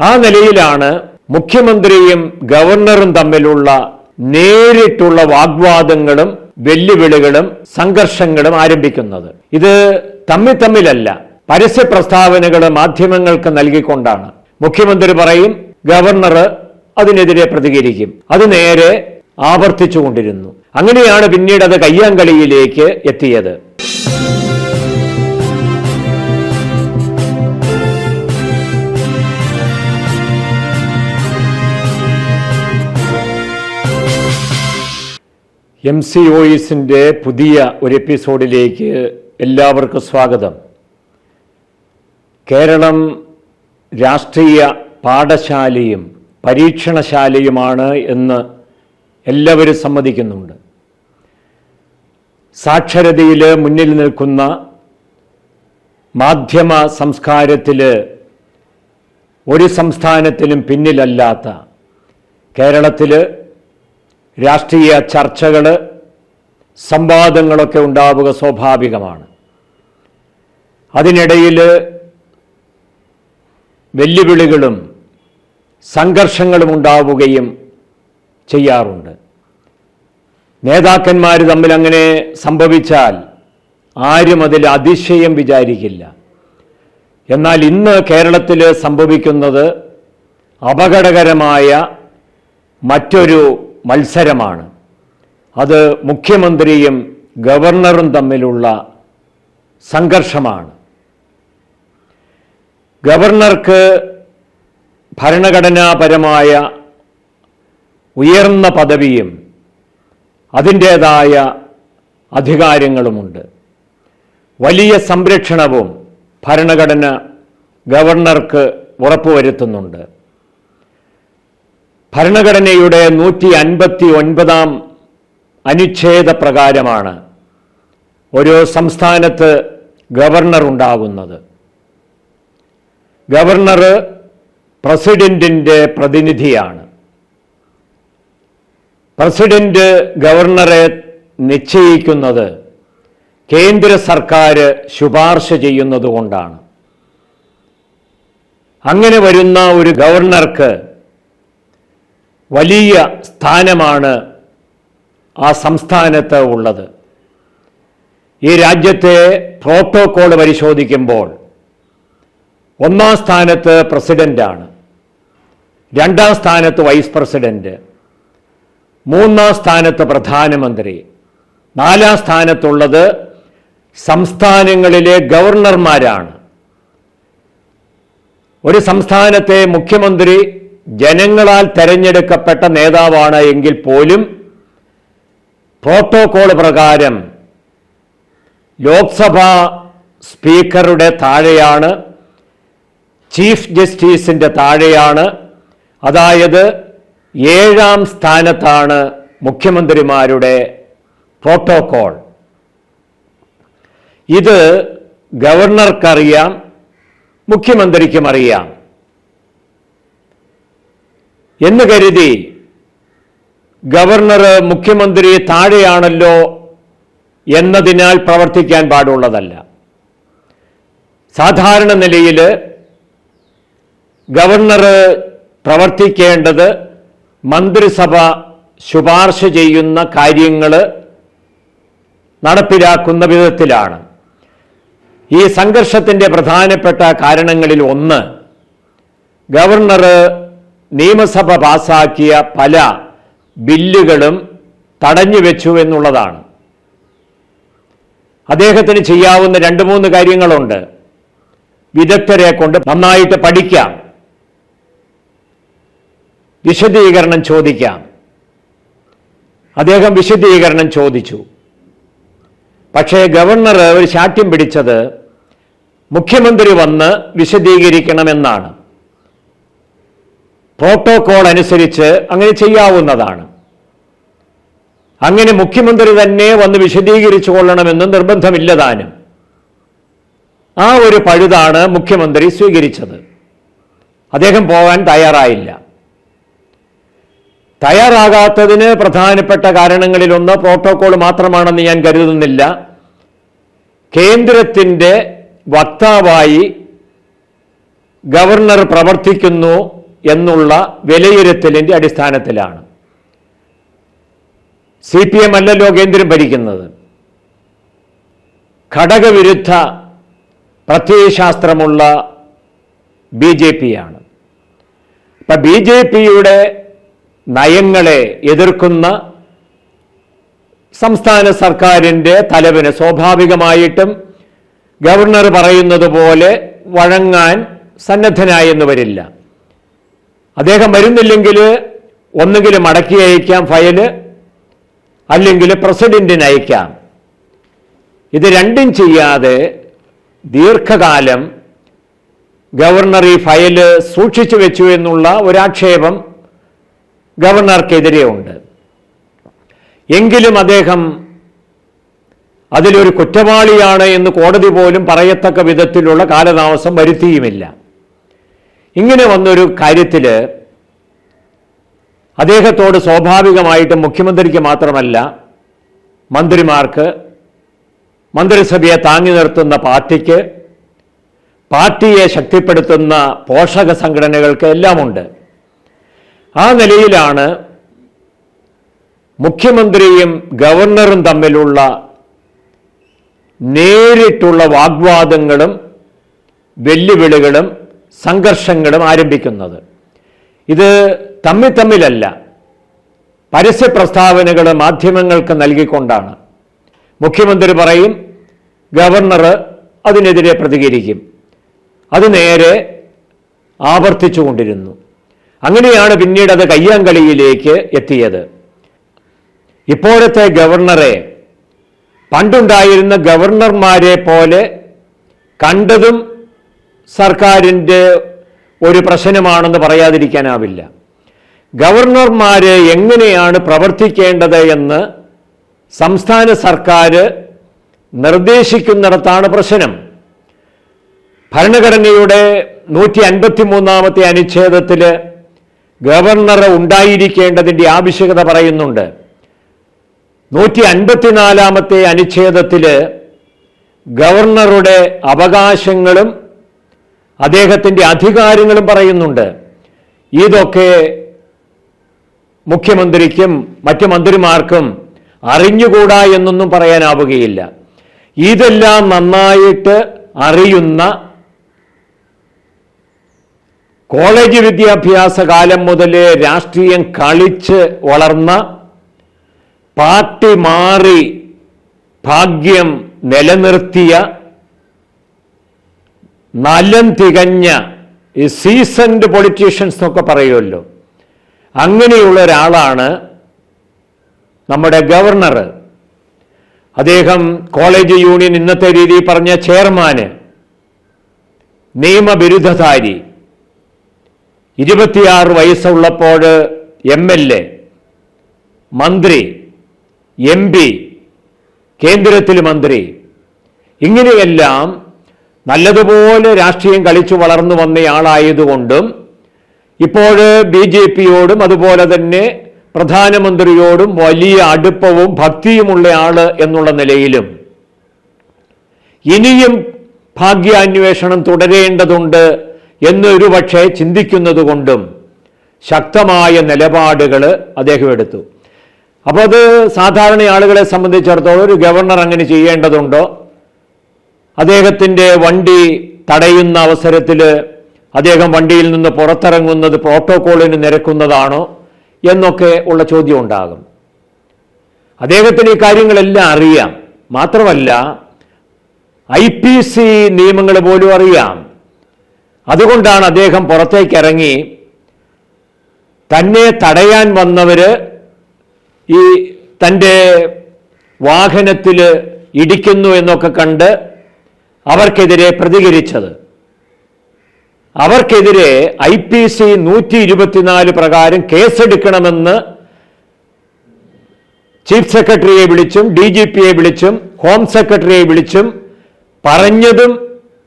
ആ നിലയിലാണ് മുഖ്യമന്ത്രിയും ഗവർണറും തമ്മിലുള്ള നേരിട്ടുള്ള വാഗ്വാദങ്ങളും വെല്ലുവിളികളും സംഘർഷങ്ങളും ആരംഭിക്കുന്നത്. ഇത് തമ്മിൽ തമ്മിലല്ല പരസ്യ പ്രസ്താവനകൾ മാധ്യമങ്ങൾക്ക് നൽകിക്കൊണ്ടാണ്. മുഖ്യമന്ത്രി പറയും ഗവർണർ അതിനെതിരെ പ്രതികരിക്കും. അത് നേരെ ആവർത്തിച്ചുകൊണ്ടിരുന്നു. അങ്ങനെയാണ് പിന്നീട് അത് കയ്യാങ്കളിയിലേക്ക് എത്തിയത്. എം സി ഓയിസിന്റെ പുതിയ ഒരു എപ്പിസോഡിലേക്ക് എല്ലാവർക്കും സ്വാഗതം. കേരളം രാഷ്ട്രീയ പാഠശാലയും പരീക്ഷണശാലയുമാണ് എന്ന് എല്ലാവരും സമ്മതിക്കുന്നുണ്ട്. സാക്ഷരതയിൽ മുന്നിൽ നിൽക്കുന്ന മാധ്യമ സംസ്കാരത്തിൽ ഒരു സംസ്ഥാനത്തിനും പിന്നിലല്ലാത്ത കേരളത്തിൽ രാഷ്ട്രീയ ചർച്ചകൾ സംവാദങ്ങളൊക്കെ ഉണ്ടാവുക സ്വാഭാവികമാണ്. അതിനിടയിൽ വെല്ലുവിളികളും സംഘർഷങ്ങളും ഉണ്ടാവുകയും ചെയ്യാറുണ്ട്. നേതാക്കന്മാർ തമ്മിൽ അങ്ങനെ സംഭവിച്ചാൽ ആരും അതിൽ അതിശയം വിചാരിക്കില്ല. എന്നാൽ ഇന്ന് കേരളത്തിൽ സംഭവിക്കുന്നത് അപകടകരമായ മറ്റൊരു മത്സരമാണ്. അത് മുഖ്യമന്ത്രിയും ഗവർണറും തമ്മിലുള്ള സംഘർഷമാണ്. ഗവർണർക്ക് ഭരണഘടനാപരമായ ഉയർന്ന പദവിയും അതിന്റേതായ അധികാരങ്ങളുമുണ്ട്. വലിയ സംരക്ഷണവും ഭരണഘടന ഗവർണർക്ക് ഉറപ്പുവരുത്തുന്നുണ്ട്. ഭരണഘടനയുടെ നൂറ്റി അൻപത്തി ഒൻപതാം അനുച്ഛേദ പ്രകാരമാണ് ഒരു സംസ്ഥാനത്ത് ഗവർണർ ഉണ്ടാകുന്നത് ഗവർണർ പ്രസിഡന്റിന്റെ പ്രതിനിധിയാണ്. പ്രസിഡന്റ് ഗവർണറെ നിശ്ചയിക്കുന്നത് കേന്ദ്ര സർക്കാർ ശുപാർശ ചെയ്യുന്നതുകൊണ്ടാണ് അങ്ങനെ വരുന്ന ഒരു ഗവർണർക്ക് വലിയ സ്ഥാനമാണ് ആ സംസ്ഥാനത്ത് ഉള്ളത്. ഈ രാജ്യത്തെ പ്രോട്ടോകോൾ പരിശോധിക്കുമ്പോൾ ഒന്നാം സ്ഥാനത്ത് പ്രസിഡന്റാണ് രണ്ടാം സ്ഥാനത്ത് വൈസ് പ്രസിഡന്റ് മൂന്നാം സ്ഥാനത്ത് പ്രധാനമന്ത്രി നാലാം സ്ഥാനത്തുള്ളത് സംസ്ഥാനങ്ങളിലെ ഗവർണർമാരാണ് ഒരു സംസ്ഥാനത്തെ മുഖ്യമന്ത്രി ജനങ്ങളാൽ തെരഞ്ഞെടുക്കപ്പെട്ട നേതാവാണ് എങ്കിൽ പോലും പ്രോട്ടോകോൾ പ്രകാരം ലോക്സഭാ സ്പീക്കറുടെ താഴെയാണ് ചീഫ് ജസ്റ്റിസിന്റെ താഴെയാണ് അതായത് ഏഴാം സ്ഥാനത്താണ് മുഖ്യമന്ത്രിമാരുടെ പ്രോട്ടോകോൾ ഇത് ഗവർണർക്കറിയാം മുഖ്യമന്ത്രിക്കും അറിയാം. എന്ന് കരുതി ഗവർണർ മുഖ്യമന്ത്രി താഴെയാണല്ലോ എന്നതിനാൽ പ്രവർത്തിക്കാൻ പാടുള്ളതല്ല. സാധാരണ നിലയിൽ ഗവർണർ പ്രവർത്തിക്കേണ്ടത് മന്ത്രിസഭ ശുപാർശ ചെയ്യുന്ന കാര്യങ്ങൾ നടപ്പിലാക്കുന്ന വിധത്തിലാണ്. ഈ സംഘർഷത്തിന്റെ പ്രധാനപ്പെട്ട കാരണങ്ങളിൽ ഒന്ന് ഗവർണർ നിയമസഭ പാസാക്കിയ പല ബില്ലുകളും തടഞ്ഞു വെച്ചു എന്നുള്ളതാണ്. അദ്ദേഹത്തിന് ചെയ്യാവുന്ന രണ്ട് മൂന്ന് കാര്യങ്ങളുണ്ട്. വിദഗ്ധരെ കൊണ്ട് നന്നായിട്ട് പഠിക്കാം. വിശദീകരണം ചോദിക്കാം. അദ്ദേഹം വിശദീകരണം ചോദിച്ചു. പക്ഷേ ഗവർണർ ഒരു ശാഠ്യം പിടിച്ചത് മുഖ്യമന്ത്രി വന്ന് വിശദീകരിക്കണമെന്നാണ്. പ്രോട്ടോകോൾ അനുസരിച്ച് അങ്ങനെ ചെയ്യാവുന്നതാണ്. അങ്ങനെ മുഖ്യമന്ത്രി തന്നെ വന്ന് വിശദീകരിച്ചു കൊള്ളണമെന്ന് നിർബന്ധമില്ലതാനും. ആ ഒരു പഴുതാണ് മുഖ്യമന്ത്രി സ്വീകരിച്ചത്. അദ്ദേഹം പോകാൻ തയ്യാറായില്ല. തയ്യാറാകാത്തതിന് പ്രധാനപ്പെട്ട കാരണങ്ങളിലൊന്ന് പ്രോട്ടോകോൾ മാത്രമാണെന്ന് ഞാൻ കരുതുന്നില്ല. കേന്ദ്രത്തിന്റെ വക്താവായി ഗവർണർ പ്രവർത്തിക്കുന്നു. എന്നുള്ള വിലയിരുത്തലിന്റെ അടിസ്ഥാനത്തിലാണ്. സി പി എം അല്ലല്ലോ കേന്ദ്രം ഭരിക്കുന്നത്. ഘടകവിരുദ്ധ പ്രത്യയശാസ്ത്രമുള്ള ബി ജെ പിയാണ്. ഇപ്പം ബി ജെ പിയുടെ നയങ്ങളെ എതിർക്കുന്ന സംസ്ഥാന സർക്കാരിന്റെ തലവിന് സ്വാഭാവികമായിട്ടും ഗവർണർ പറയുന്നത് പോലെ വഴങ്ങാൻ സന്നദ്ധനായെന്ന് വരില്ല. അദ്ദേഹം വരുന്നില്ലെങ്കിൽ ഒന്നുകിൽ മടക്കി അയക്കാം ഫയൽ അല്ലെങ്കിൽ പ്രസിഡന്റിന് അയക്കാം. ഇത് രണ്ടും ചെയ്യാതെ ദീർഘകാലം ഗവർണർ ഈ ഫയൽ സൂക്ഷിച്ചു വെച്ചു എന്നുള്ള ഒരാക്ഷേപം ഗവർണർക്കെതിരെ ഉണ്ട് എങ്കിലും അദ്ദേഹം അതിലൊരു കുറ്റവാളിയാണ് എന്ന് കോടതി പോലും പറയത്തക്ക വിധത്തിലുള്ള കാലതാമസം വരുത്തിയുമില്ല. ഇങ്ങനെ വന്നൊരു കാര്യത്തിൽ അദ്ദേഹത്തോട് സ്വാഭാവികമായിട്ട് മുഖ്യമന്ത്രിക്ക് മാത്രമല്ല മന്ത്രിമാർക്ക് മന്ത്രിസഭയെ താങ്ങി നിർത്തുന്ന പാർട്ടിക്ക് പാർട്ടിയെ ശക്തിപ്പെടുത്തുന്ന പോഷക സംഘടനകൾക്ക് എല്ലാമുണ്ട്. ആ നിലയിലാണ് മുഖ്യമന്ത്രിയും ഗവർണറും തമ്മിലുള്ള നേരിട്ടുള്ള വാഗ്വാദങ്ങളും വെല്ലുവിളികളും സംഘർഷങ്ങളും ആരംഭിക്കുന്നത്. ഇത് തമ്മിൽ തമ്മിലല്ല. പരസ്യ പ്രസ്താവനകൾ മാധ്യമങ്ങൾക്ക് നൽകിക്കൊണ്ടാണ്. മുഖ്യമന്ത്രി പറയും ഗവർണർ അതിനെതിരെ പ്രതികരിക്കും. അത് നേരെ ആവർത്തിച്ചുകൊണ്ടിരുന്നു. അങ്ങനെയാണ് പിന്നീട് അത് കയ്യാങ്കളിയിലേക്ക് എത്തിയത്. ഇപ്പോഴത്തെ ഗവർണറെ പണ്ടുണ്ടായിരുന്ന ഗവർണർമാരെ പോലെ കണ്ടതും സർക്കാരിന്റെ ഒരു പ്രശ്നമാണെന്ന് പറയാതിരിക്കാനാവില്ല. ഗവർണർമാർ എങ്ങനെയാണ് പ്രവർത്തിക്കേണ്ടത് എന്ന് സംസ്ഥാന സർക്കാർ നിർദ്ദേശിക്കുന്നിടത്താണ് പ്രശ്നം. ഭരണഘടനയുടെ നൂറ്റി അൻപത്തി മൂന്നാമത്തെ അനുച്ഛേദത്തിൽ ഗവർണർ ഉണ്ടായിരിക്കേണ്ടതിന്റെ ആവശ്യകത പറയുന്നുണ്ട്. നൂറ്റി അൻപത്തിനാലാമത്തെ അനുച്ഛേദത്തിൽ ഗവർണറുടെ അവകാശങ്ങളും അദ്ദേഹത്തിന്റെ അധികാരങ്ങളും പറയുന്നുണ്ട്. ഇതൊക്കെ മുഖ്യമന്ത്രിക്കും മറ്റു മന്ത്രിമാർക്കും അറിഞ്ഞുകൂടാ എന്നൊന്നും പറയാനാവുകയില്ല. ഇതെല്ലാം നന്നായിട്ട് അറിയുന്ന കോളേജ് വിദ്യാഭ്യാസ കാലം മുതൽ രാഷ്ട്രീയം കളിച്ച് വളർന്ന പാർട്ടി മാറി ഭാഗ്യം നിലനിർത്തിയ നലം തികഞ്ഞ ഈ സീസൺഡ് പൊളിറ്റീഷ്യൻസ് എന്നൊക്കെ പറയുമല്ലോ. അങ്ങനെയുള്ള ഒരാളാണ് നമ്മുടെ ഗവർണർ അദ്ദേഹം കോളേജ് യൂണിയൻ ഇന്നത്തെ രീതിയിൽ പറഞ്ഞ ചെയർമാന് നിയമബിരുദധാരി ഇരുപത്തിയാറ് വയസ്സുള്ളപ്പോൾ എം എൽ എ മന്ത്രി എം പി കേന്ദ്രത്തിൽ മന്ത്രി. ഇങ്ങനെയെല്ലാം നല്ലതുപോലെ രാഷ്ട്രീയം കളിച്ചു വളർന്നു വന്നയാളായതുകൊണ്ടും ഇപ്പോൾ ബി ജെ പിയോടും അതുപോലെ തന്നെ പ്രധാനമന്ത്രിയോടും വലിയ അടുപ്പവും ഭക്തിയുമുള്ള ആൾ എന്നുള്ള നിലയിലും ഇനിയും ഭാഗ്യാന്വേഷണം തുടരേണ്ടതുണ്ട് എന്നൊരു പക്ഷേ ചിന്തിക്കുന്നത് കൊണ്ടും ശക്തമായ നിലപാടുകൾ അദ്ദേഹം എടുത്തു. അപ്പോൾ അത് സാധാരണ ആളുകളെ സംബന്ധിച്ചിടത്തോളം ഒരു ഗവർണർ അങ്ങനെ ചെയ്യേണ്ടതുണ്ടോ? അദ്ദേഹത്തിന്റെ വണ്ടി തടയുന്ന അവസരത്തിൽ അദ്ദേഹം വണ്ടിയിൽ നിന്ന് പുറത്തിറങ്ങുന്നത് പ്രോട്ടോകോളിന് നിരക്കുന്നതാണോ എന്നൊക്കെ ഉള്ള ചോദ്യം ഉണ്ടാകും അദ്ദേഹത്തിന് ഈ കാര്യങ്ങളെല്ലാം അറിയാം. മാത്രമല്ല ഐ പി സി നിയമങ്ങൾ പോലും അറിയാം. അതുകൊണ്ടാണ് അദ്ദേഹം പുറത്തേക്ക് ഇറങ്ങി തന്നെ തടയാൻ വന്നവര് ഈ തന്റെ വാഹനത്തിൽ ഇടിക്കുന്നു എന്നൊക്കെ കണ്ട് അവർക്കെതിരെ പ്രതികരിച്ചത്. അവർക്കെതിരെ ഐ പി സി നൂറ്റി ഇരുപത്തിനാല് പ്രകാരം കേസെടുക്കണമെന്ന് ചീഫ് സെക്രട്ടറിയെ വിളിച്ചും ഡി ജി പിയെ വിളിച്ചും ഹോം സെക്രട്ടറിയെ വിളിച്ചും പറഞ്ഞതും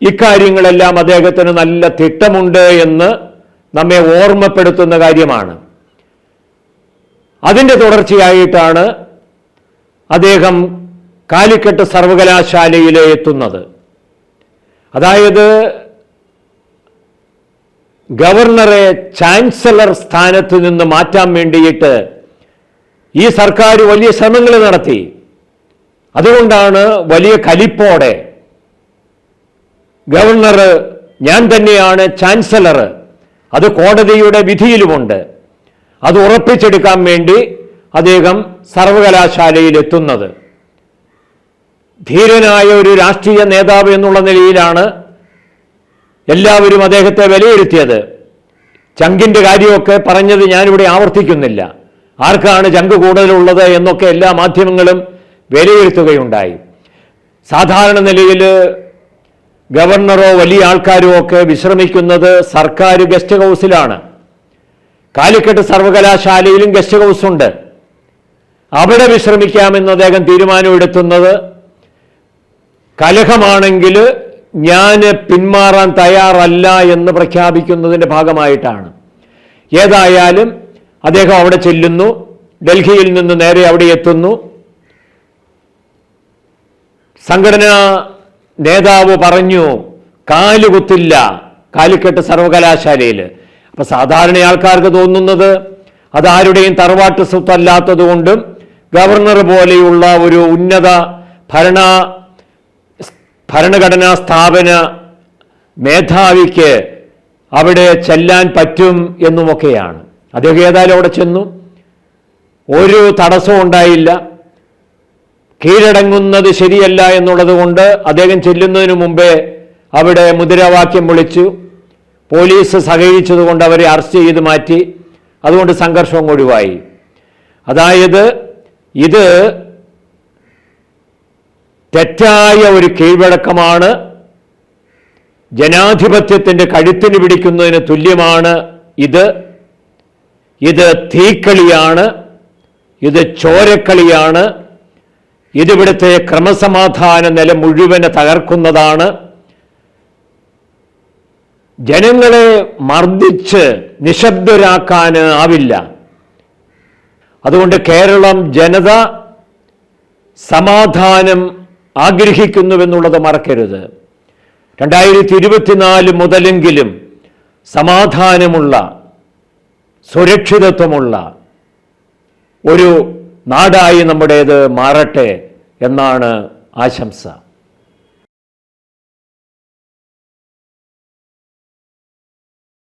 ഇക്കാര്യങ്ങളെല്ലാം അദ്ദേഹത്തിന് നല്ല തിട്ടമുണ്ട് എന്ന് നമ്മെ ഓർമ്മപ്പെടുത്തുന്ന കാര്യമാണ്. അതിന്റെ തുടർച്ചയായിട്ടാണ് അദ്ദേഹം കാലിക്കട്ട് സർവകലാശാലയിൽ എത്തുന്നത്. അതായത് ഗവർണറെ ചാൻസലർ സ്ഥാനത്ത് നിന്ന് മാറ്റാൻ വേണ്ടിയിട്ട് ഈ സർക്കാർ വലിയ ശ്രമങ്ങൾ നടത്തി. അതുകൊണ്ടാണ് വലിയ കലിപ്പോടെ ഗവർണർ ഞാൻ തന്നെയാണ് ചാൻസലർ അത് കോടതിയുടെ വിധിയിലുമുണ്ട് അത് ഉറപ്പിച്ചെടുക്കാൻ വേണ്ടി അദ്ദേഹം സർവകലാശാലയിൽ എത്തുന്നത്. ധീരനായ ഒരു രാഷ്ട്രീയ നേതാവ് എന്നുള്ള നിലയിലാണ് എല്ലാവരും അദ്ദേഹത്തെ വിലയിരുത്തിയത്. ചങ്കിന്റെ കാര്യമൊക്കെ പറഞ്ഞത് ഞാനിവിടെ ആവർത്തിക്കുന്നില്ല. ആർക്കാണ് ചങ്ക് കൂടുതലുള്ളത് എന്നൊക്കെ എല്ലാ മാധ്യമങ്ങളും വിലയിരുത്തുകയുണ്ടായി. സാധാരണ നിലയിൽ ഗവർണറോ വലിയ ആൾക്കാരോ ഒക്കെ വിശ്രമിക്കുന്നത് സർക്കാർ ഗസ്റ്റ് ഹൗസിലാണ്. കാലിക്കട്ട് സർവകലാശാലയിലും ഗസ്റ്റ് ഹൗസ് ഉണ്ട്. അവിടെ വിശ്രമിക്കാമെന്ന് അദ്ദേഹം തീരുമാനമെടുത്തുന്നത് കലഹമാണെങ്കിൽ ഞാൻ പിന്മാറാൻ തയ്യാറല്ല എന്ന് പ്രഖ്യാപിക്കുന്നതിന്റെ ഭാഗമായിട്ടാണ്. ഏതായാലും അദ്ദേഹം അവിടെ ചെല്ലുന്നു ഡൽഹിയിൽ നിന്ന് നേരെ അവിടെ എത്തുന്നു. സംഘടനാ നേതാവ് പറഞ്ഞു കാലുകുത്തില്ല കാലിക്കട്ട് സർവകലാശാലയിൽ അപ്പൊ സാധാരണ ആൾക്കാർക്ക് തോന്നുന്നത് അതാരുടെയും തറവാട്ട് സ്വത്തല്ലാത്തതുകൊണ്ടും ഗവർണർ പോലെയുള്ള ഒരു ഉന്നത ഭരണ ഭരണഘടനാ സ്ഥാപന മേധാവിക്ക് അവിടെ ചെല്ലാൻ പറ്റും എന്നുമൊക്കെയാണ്. അദ്ദേഹം ഏതായാലും അവിടെ ചെന്നു. ഒരു തടസ്സവും ഉണ്ടായില്ല. കീഴടങ്ങുന്നത് ശരിയല്ല എന്നുള്ളത് കൊണ്ട് അദ്ദേഹം ചെല്ലുന്നതിന് മുമ്പേ അവിടെ മുദ്രാവാക്യം വിളിച്ചു. പോലീസ് സഹകരിച്ചതുകൊണ്ട് അവരെ അറസ്റ്റ് ചെയ്ത് മാറ്റി. അതുകൊണ്ട് സംഘർഷവും ഒഴിവായി. അതായത് ഇത് തെറ്റായ ഒരു കീഴ്വഴക്കമാണ് ജനാധിപത്യത്തിന്റെ കഴുത്തിന് പിടിക്കുന്നതിന് തുല്യമാണ് ഇത്. ഇത് തീക്കളിയാണ്. ഇത് ചോരക്കളിയാണ്. ഇതിവിടുത്തെ ക്രമസമാധാന നില മുഴുവനെ തകർക്കുന്നതാണ്. ജനങ്ങളെ മർദ്ദിച്ച് നിശബ്ദരാക്കാൻ ആവില്ല. അതുകൊണ്ട് കേരളം ജനത സമാധാനം ആഗ്രഹിക്കുന്നുവെന്നുള്ളത് മറക്കരുത്. രണ്ടായിരത്തി ഇരുപത്തിനാല് മുതലെങ്കിലും സമാധാനമുള്ള സുരക്ഷിതത്വമുള്ള ഒരു നാടായി നമ്മുടേത് മാറട്ടെ എന്നാണ് ആശംസ.